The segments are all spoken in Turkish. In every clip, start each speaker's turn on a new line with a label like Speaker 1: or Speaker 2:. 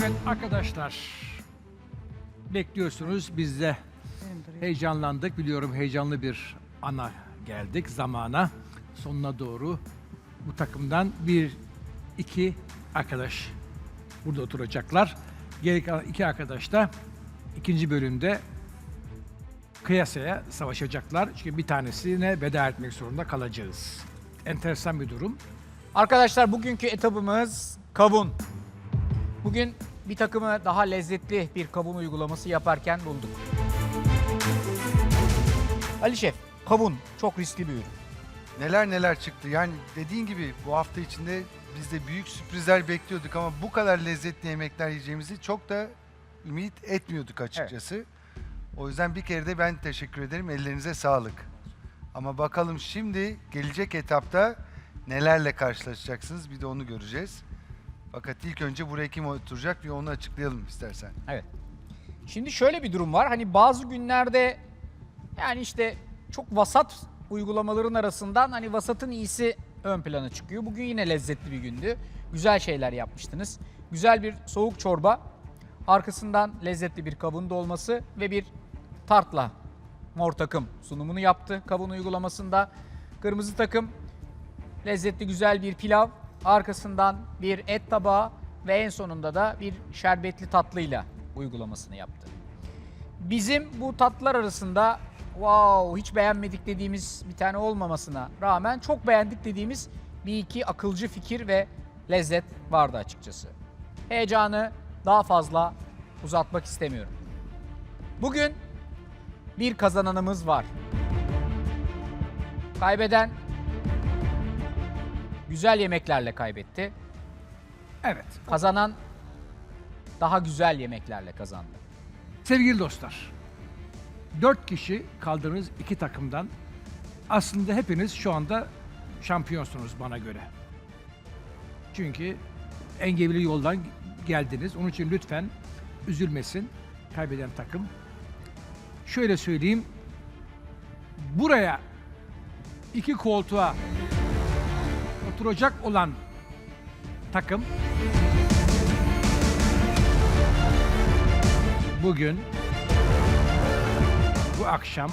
Speaker 1: Evet arkadaşlar. Bekliyorsunuz. Biz de heyecanlandık. Biliyorum heyecanlı bir ana geldik zamana. Sonuna doğru bu takımdan bir, iki arkadaş burada oturacaklar. Geri kalan iki arkadaş da ikinci bölümde kıyasaya savaşacaklar. Çünkü bir tanesine veda etmek zorunda kalacağız. Enteresan bir durum.
Speaker 2: Arkadaşlar bugünkü etabımız kavun. Bugün bir takımı daha lezzetli bir kavun uygulaması yaparken bulduk. Ali Şef, kavun çok riskli bir ürün.
Speaker 3: Neler neler çıktı. Yani dediğin gibi bu hafta içinde biz de büyük sürprizler bekliyorduk ama bu kadar lezzetli yemekler yiyeceğimizi çok da ümit etmiyorduk açıkçası. O yüzden bir kere de ben teşekkür ederim. Ellerinize sağlık. Ama bakalım şimdi gelecek etapta nelerle karşılaşacaksınız bir de onu göreceğiz. Fakat ilk önce buraya kim oturacak bir onu açıklayalım istersen.
Speaker 2: Evet. Şimdi şöyle bir durum var. Hani bazı günlerde yani işte çok vasat uygulamaların arasından hani vasatın iyisi ön plana çıkıyor. Bugün yine lezzetli bir gündü. Güzel şeyler yapmıştınız. Güzel bir soğuk çorba. Arkasından lezzetli bir kavun dolması ve bir tartla mor takım sunumunu yaptı kavun uygulamasında. Kırmızı takım lezzetli güzel bir pilav, arkasından bir et tabağı ve en sonunda da bir şerbetli tatlıyla uygulamasını yaptı. Bizim bu tatlılar arasında wow hiç beğenmedik dediğimiz bir tane olmamasına rağmen çok beğendik dediğimiz bir iki akılcı fikir ve lezzet vardı açıkçası. Heyecanı daha fazla uzatmak istemiyorum. Bugün bir kazananımız var. Kaybeden güzel yemeklerle kaybetti.
Speaker 1: Evet.
Speaker 2: Kazanan daha güzel yemeklerle kazandı.
Speaker 1: Sevgili dostlar, dört kişi kaldığınız iki takımdan aslında hepiniz şu anda şampiyonsunuz bana göre. Çünkü engebeli yoldan geldiniz. Onun için lütfen üzülmesin kaybeden takım. Şöyle söyleyeyim, buraya iki koltuğa oturacak olan takım bugün bu akşam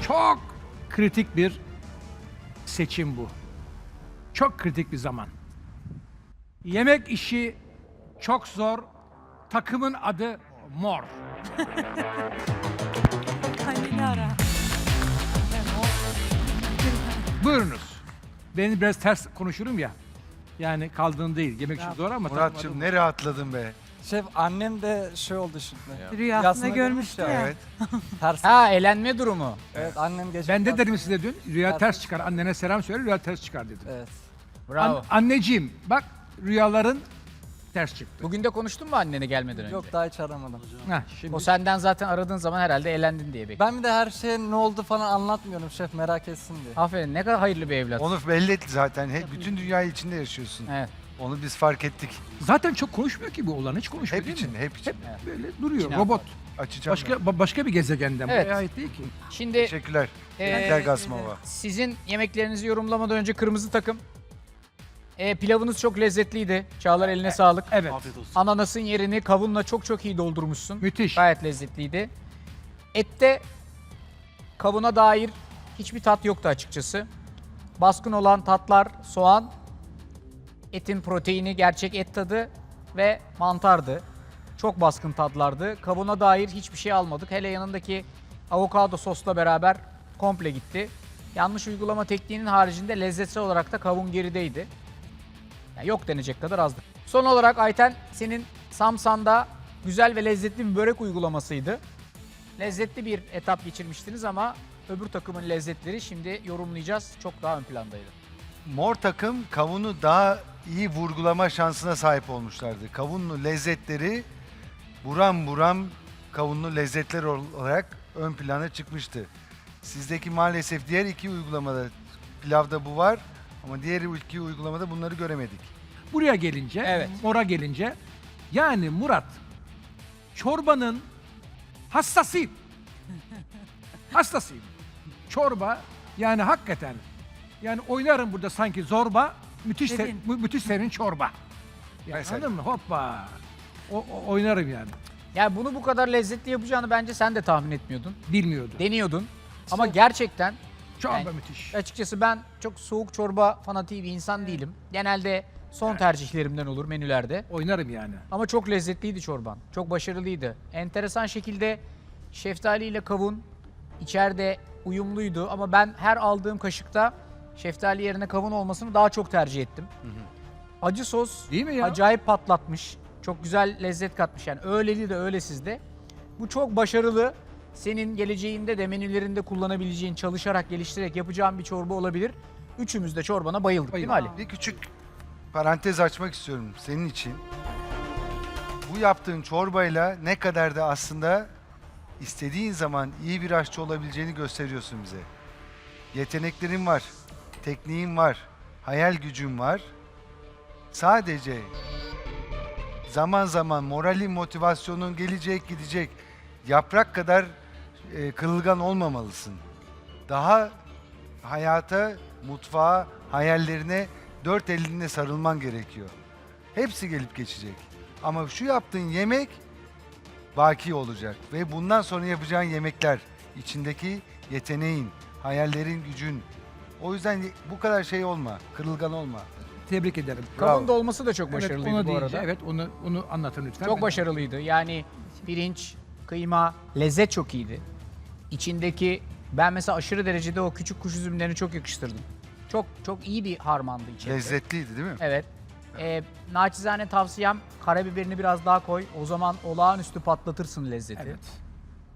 Speaker 1: çok kritik bir seçim bu. Çok kritik bir zaman. Yemek işi çok zor. Takımın adı Mor.
Speaker 4: Ara.
Speaker 1: Buyurunuz. Ben biraz ters konuşurum ya. Yani kaldığın değil. Yemek işi zor ama
Speaker 3: Muratçım
Speaker 1: Mor.
Speaker 3: ne rahatladın be.
Speaker 5: Şef annem de şey oldu şimdi.
Speaker 4: Rüyasında görmüştü ya.
Speaker 3: Evet.
Speaker 5: Ters.
Speaker 2: Ha eğlenme durumu.
Speaker 5: Evet annem gece.
Speaker 1: Ben de dedim size dün rüya
Speaker 5: Ters.
Speaker 1: ters çıkar. Annene selam söyle rüya ters çıkar dedim.
Speaker 5: Evet.
Speaker 2: Bravo.
Speaker 1: An- anneciğim bak rüyaların ters çıktı.
Speaker 2: Bugün de konuştun mu annene gelmeden önce?
Speaker 5: Yok daha hiç aramadım.
Speaker 1: Heh, şimdi
Speaker 2: O senden zaten aradığın zaman herhalde eğlendin diye bekliyor.
Speaker 5: Ben bir de her şeye ne oldu falan anlatmıyorum şef merak etsin diye.
Speaker 2: Aferin ne kadar hayırlı bir evlat.
Speaker 3: Onu belli etti zaten. Hep bütün dünyayı içinde yaşıyorsun.
Speaker 2: Evet.
Speaker 3: Onu biz fark ettik.
Speaker 1: zaten çok konuşmuyor ki bu olan hiç konuşmuyor
Speaker 3: Hep
Speaker 1: değil
Speaker 3: için,
Speaker 1: mi?
Speaker 3: hep için.
Speaker 2: Evet.
Speaker 1: Böyle duruyor
Speaker 2: İçine
Speaker 1: robot.
Speaker 3: Açacağım.
Speaker 1: Başka ba- başka bir gezegenden
Speaker 2: Evet.
Speaker 1: buraya ait değil ki.
Speaker 2: Şimdi
Speaker 3: Teşekkürler.
Speaker 2: Ee,
Speaker 3: Teşekkürler Gasmova.
Speaker 2: sizin yemeklerinizi yorumlamadan önce kırmızı takım. Ee, pilavınız çok lezzetliydi. Çağlar eline sağlık.
Speaker 1: Evet.
Speaker 2: Ananasın yerini kavunla çok çok iyi doldurmuşsun.
Speaker 1: Müthiş.
Speaker 2: Gayet lezzetliydi. Ette kavuna dair hiçbir tat yoktu açıkçası. Baskın olan tatlar soğan, etin proteini, gerçek et tadı ve mantardı. Çok baskın tatlardı. Kavuna dair hiçbir şey almadık. Hele yanındaki avokado sosla beraber komple gitti. Yanlış uygulama tekniğinin haricinde lezzetsel olarak da kavun gerideydi. Yani yok denecek kadar azdı. Son olarak Ayten senin Samsan'da güzel ve lezzetli bir börek uygulamasıydı. Lezzetli bir etap geçirmiştiniz ama öbür takımın lezzetleri şimdi yorumlayacağız. Çok daha ön plandaydı.
Speaker 3: Mor takım kavunu daha iyi vurgulama şansına sahip olmuşlardı. Kavunlu lezzetleri buram buram kavunlu lezzetler olarak ön plana çıkmıştı. Sizdeki maalesef diğer iki uygulamada pilavda bu var ama diğer iki uygulamada bunları göremedik.
Speaker 1: Buraya gelince,
Speaker 2: Evet.
Speaker 1: mora gelince yani Murat çorbanın hastasıyım. hastasıyım. Çorba yani hakikaten yani oynarım burada sanki zorba müthiş
Speaker 4: Dedin.
Speaker 1: mü- müthiş serin çorba. Yani
Speaker 3: Mesela.
Speaker 1: anladın mı? Hoppa. O, o- oynarım yani.
Speaker 2: Yani bunu bu kadar lezzetli yapacağını bence sen de tahmin etmiyordun.
Speaker 1: Bilmiyordu.
Speaker 2: Deniyordun. Ama gerçekten
Speaker 1: Çorba
Speaker 2: Yani-
Speaker 1: müthiş.
Speaker 2: açıkçası ben çok soğuk çorba fanatiği bir insan değilim. Genelde son tercihlerimden olur menülerde.
Speaker 1: Oynarım yani.
Speaker 2: Ama çok lezzetliydi çorban. Çok başarılıydı. Enteresan şekilde şeftali ile kavun içeride uyumluydu ama ben her aldığım kaşıkta şeftali yerine kavun olmasını daha çok tercih ettim. Acı sos
Speaker 1: Değil mi ya?
Speaker 2: acayip patlatmış. Çok güzel lezzet katmış yani. Öyleli de öylesiz de. Bu çok başarılı. Senin geleceğinde de menülerinde kullanabileceğin, çalışarak, geliştirerek yapacağın bir çorba olabilir. Üçümüz de çorbana bayıldık değil mi Ali?
Speaker 3: Bir küçük parantez açmak istiyorum senin için. Bu yaptığın çorbayla ne kadar da aslında istediğin zaman iyi bir aşçı olabileceğini gösteriyorsun bize. Yeteneklerin var, tekniğin var, hayal gücün var. Sadece zaman zaman moralin, motivasyonun gelecek gidecek. Yaprak kadar e, kırılgan olmamalısın. Daha hayata, mutfağa, hayallerine dört elinle sarılman gerekiyor. Hepsi gelip geçecek. Ama şu yaptığın yemek baki olacak ve bundan sonra yapacağın yemekler içindeki yeteneğin, hayallerin, gücün. O yüzden bu kadar şey olma, kırılgan olma.
Speaker 1: Tebrik ederim.
Speaker 2: Kavun dolması da çok
Speaker 1: Evet,
Speaker 2: başarılıydı
Speaker 1: onu
Speaker 2: bu
Speaker 1: deyince,
Speaker 2: arada.
Speaker 1: Evet onu onu anlatın lütfen.
Speaker 2: Çok başarılıydı. Yani pirinç, kıyma, lezzet çok iyiydi. İçindeki ben mesela aşırı derecede o küçük kuş üzümlerini çok yakıştırdım. Çok çok iyi bir harmandı içeride.
Speaker 3: Lezzetliydi değil mi?
Speaker 2: Evet. Ee, naçizane tavsiyem karabiberini biraz daha koy. O zaman olağanüstü patlatırsın lezzeti.
Speaker 1: Evet.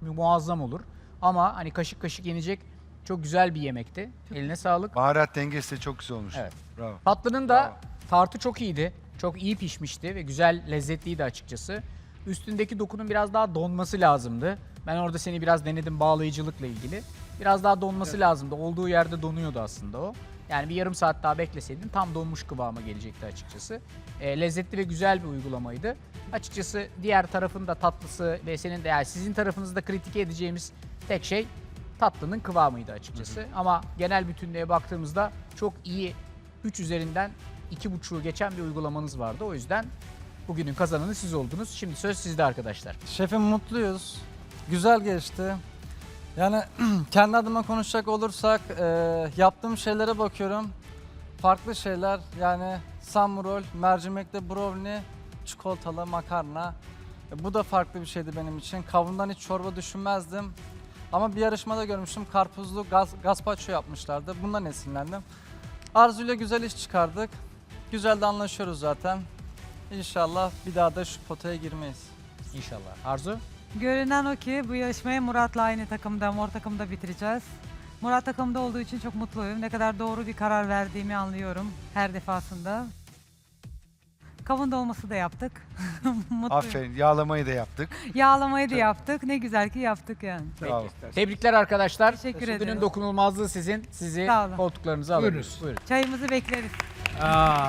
Speaker 2: Muazzam olur. Ama hani kaşık kaşık yenecek çok güzel bir yemekti. Eline sağlık.
Speaker 3: Baharat dengesi de çok güzel olmuş.
Speaker 2: Evet.
Speaker 3: Bravo.
Speaker 2: Tatlının da tartı çok iyiydi. Çok iyi pişmişti ve güzel lezzetliydi açıkçası. Üstündeki dokunun biraz daha donması lazımdı. Ben orada seni biraz denedim bağlayıcılıkla ilgili. Biraz daha donması lazımdı. Olduğu yerde donuyordu aslında o. Yani bir yarım saat daha bekleseydin tam donmuş kıvama gelecekti açıkçası. E, lezzetli ve güzel bir uygulamaydı. Açıkçası diğer tarafın da tatlısı ve senin de yani sizin tarafınızda kritik edeceğimiz tek şey tatlının kıvamıydı açıkçası. Ama genel bütünlüğe baktığımızda çok iyi 3 üzerinden 2.5'u geçen bir uygulamanız vardı. O yüzden bugünün kazananı siz oldunuz. Şimdi söz sizde arkadaşlar.
Speaker 5: Şefim mutluyuz. Güzel geçti. Yani kendi adıma konuşacak olursak e, yaptığım şeylere bakıyorum. Farklı şeyler yani samurol, mercimekli brownie, çikolatalı makarna. E, bu da farklı bir şeydi benim için. Kavundan hiç çorba düşünmezdim. Ama bir yarışmada görmüştüm karpuzlu gaz, gazpacho yapmışlardı. Bundan esinlendim. Arzu'yla güzel iş çıkardık. Güzel de anlaşıyoruz zaten. İnşallah bir daha da şu potaya girmeyiz.
Speaker 2: İnşallah. Arzu?
Speaker 4: Görünen o ki bu yarışmayı Murat'la aynı takımda, mor takımda bitireceğiz. Murat takımda olduğu için çok mutluyum. Ne kadar doğru bir karar verdiğimi anlıyorum her defasında. Kavun dolması da yaptık. mutluyum.
Speaker 3: Aferin. Yağlamayı da yaptık.
Speaker 4: Yağlamayı da yaptık. Ne güzel ki yaptık yani.
Speaker 2: Tebrikler arkadaşlar.
Speaker 4: Teşekkür
Speaker 2: Stüdyo'nun
Speaker 4: ederim.
Speaker 2: dokunulmazlığı sizin. Sizi
Speaker 4: Sağ olun.
Speaker 2: koltuklarınıza alıyoruz. Buyurun.
Speaker 4: Çayımızı bekleriz.
Speaker 1: Aa,